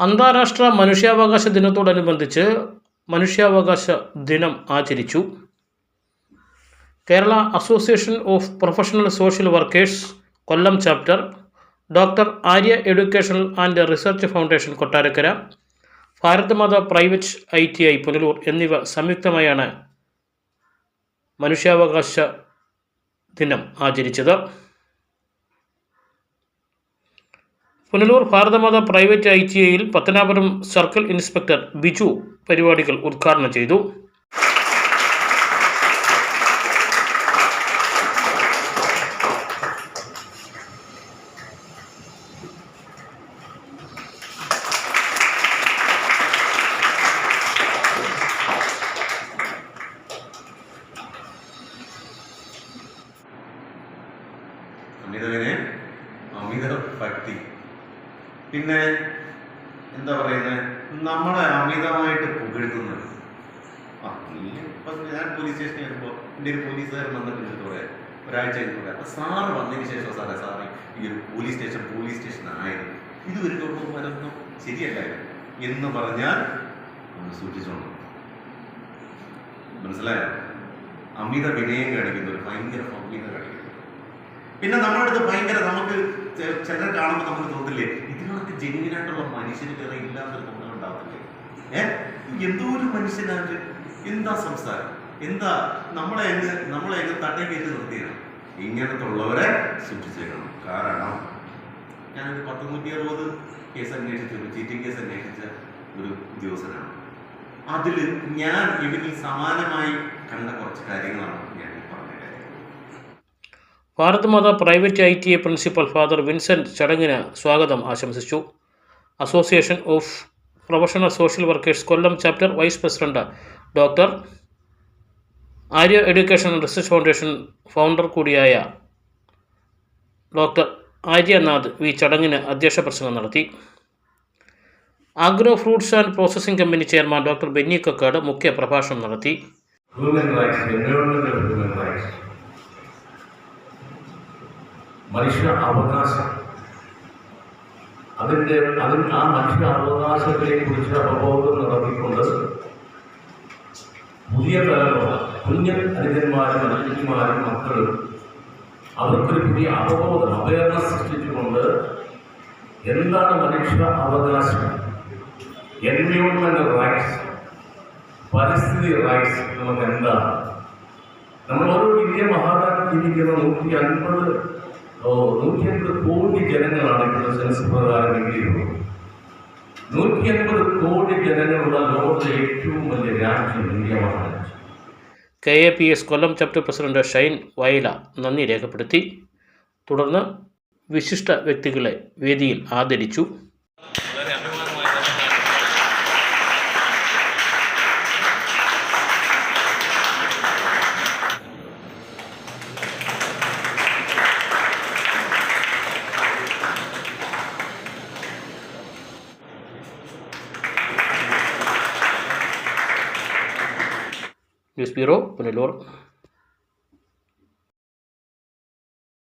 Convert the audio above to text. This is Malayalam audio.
അന്താരാഷ്ട്ര മനുഷ്യാവകാശ ദിനത്തോടനുബന്ധിച്ച് മനുഷ്യാവകാശ ദിനം ആചരിച്ചു. Kerala association of professional social workers Kollam chapter doctor Arya educational and research foundation Kottarakkara Bharathamatha private I T I Punalur എന്നിവ സംയുക്തമായാണ് മനുഷ്യാവകാശ ദിനം ആചരിച്ചത്. Punalur Bharathamatha private I T ഐയിൽ പത്തനാപുരം സർക്കിൾ ഇൻസ്പെക്ടർ ബിജു പരിപാടികൾ ഉദ്ഘാടനം ചെയ്തു. അമിതവിനെ അമിത ഭക്തി പിന്നെ എന്താ പറയുന്നത് നമ്മളെ അമിതമായിട്ട് പുകഴ്ത്തുന്നത്. ഇപ്പം ഞാൻ പോലീസ് സ്റ്റേഷനിൽ വരുമ്പോൾ എന്റെ ഒരു പോലീസുകാരൻ വന്നിട്ട് എടുത്ത് പറയാം ഒരാഴ്ച കഴിഞ്ഞിട്ട് പറയാം അപ്പം സാറ് വന്നതിന് ശേഷം സാറേ സാറേ ഈ ഒരു പോലീസ് സ്റ്റേഷൻ പോലീസ് സ്റ്റേഷൻ ആയത് ഇത് ഒരു ഗവൺമെന്റ് ശരിയല്ലായിരുന്നു. എന്ന് പറഞ്ഞാൽ ഒന്ന് സൂക്ഷിച്ചോണം. മനസ്സിലായോ? അമിത വിനയം കാണിക്കുന്ന ഒരു ഭയങ്കര ഭംഗീത കാണിക്കുന്നു പിന്നെ നമ്മുടെ അടുത്ത് ഭയങ്കര നമുക്ക് ചിലരെ കാണുമ്പോൾ നമുക്ക് തോന്നില്ലേ ഇതിനൊക്കെ ജെന്യൂനായിട്ടുള്ള മനുഷ്യന് വേറെ ഇല്ലാത്തൊരു തോന്നൽ ഉണ്ടാവത്തില്ലേ? ഏഹ് എന്തോ ഒരു മനുഷ്യനാണ് എന്താ സംസാരം? എന്താ നമ്മളെ നമ്മളെ എങ്ങ് തട്ടേ കയറ്റി നിർത്തിയാണ് ഇങ്ങനത്തെ ഉള്ളവരെ സൂക്ഷിച്ചേക്കണം. കാരണം ഞാനൊരു പത്തൊന്നൂറ്റി അറുപത് കേസ് അന്വേഷിച്ച ഒരു ചീറ്റിംഗ് കേസ് അന്വേഷിച്ച ഒരു ഉദ്യോഗസ്ഥനാണ്. അതിൽ ഞാൻ ഇവരിൽ സമാനമായി കണ്ട കുറച്ച് കാര്യങ്ങളാണ് ഞാൻ Bharathamatha private I T I principal father Vincent ചടങ്ങിന് സ്വാഗതം ആശംസിച്ചു. Association of professional social workers Kollam chapter vice president doctor Arya education research foundation founder കൂടിയായ ഡോക്ടർ ആര്യനാഥ് വി ചടങ്ങിന് അധ്യക്ഷ പ്രസംഗം നടത്തി. Agro fruits and processing company chairman doctor Benny Kakkad മുഖ്യ പ്രഭാഷണം നടത്തി മനുഷ്യ അവകാശം അതിൻ്റെ അതിൽ ആ മനുഷ്യ അവകാശത്തെ കുറിച്ച് അവബോധം നടത്തിക്കൊണ്ട് പുതിയ തലമുറ കുഞ്ഞൻ അനുജന്മാരും അനുജന്മാരും മക്കളും അവർക്കൊരു പുതിയ അവബോധം അവയർനെസ് സൃഷ്ടിച്ചുകൊണ്ട് എന്താണ് മനുഷ്യ അവകാശം എൻവയോൺമെന്റൽ റൈറ്റ്സ് പരിസ്ഥിതി റൈറ്റ്സ് നമുക്ക് എന്താണ് നമ്മൾ ഓരോ ഇന്ത്യ മഹാരാജ്യം ജീവിക്കുന്ന നൂറ്റി അൻപത് നൂറ്റി അൻപത് കോടി ജനങ്ങളാണ് ഇപ്പോഴത്തെ സെൻസ് പ്രകാരം ഇന്ത്യയിലുള്ളത് നൂറ്റി അൻപത് കോടി ജനങ്ങളുള്ള ലോകത്തെ ഏറ്റവും വലിയ രാജ്യം India മഹാരാജ്യം. K A P S Kollam chapter president Shine Vayala നന്ദി രേഖപ്പെടുത്തി. തുടർന്ന് വിശിഷ്ട വ്യക്തികളെ വേദിയിൽ ആദരിച്ചു. Respiró con el oro.